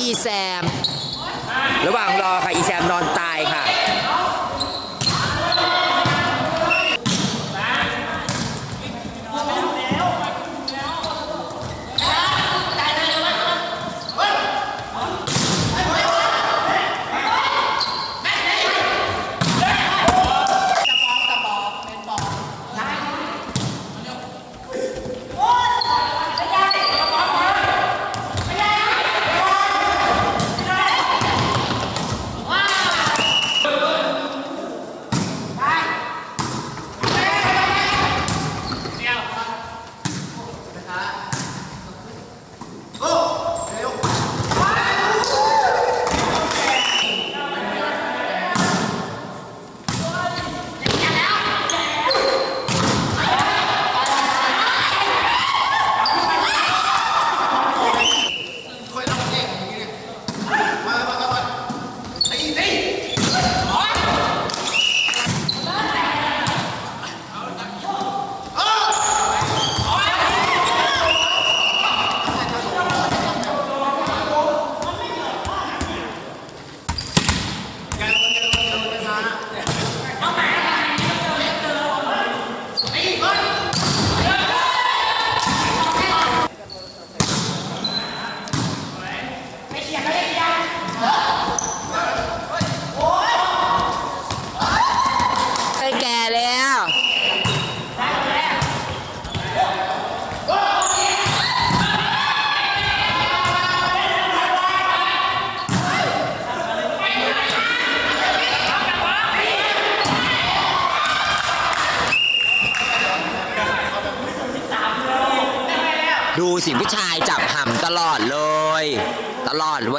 อีแซม ระหว่างรอค่ะ อีแซมนอนตายค่ะ ไปแก่แล้ว ดูสิผู้ชายจับห่ำตลอดเลย ตลอดเว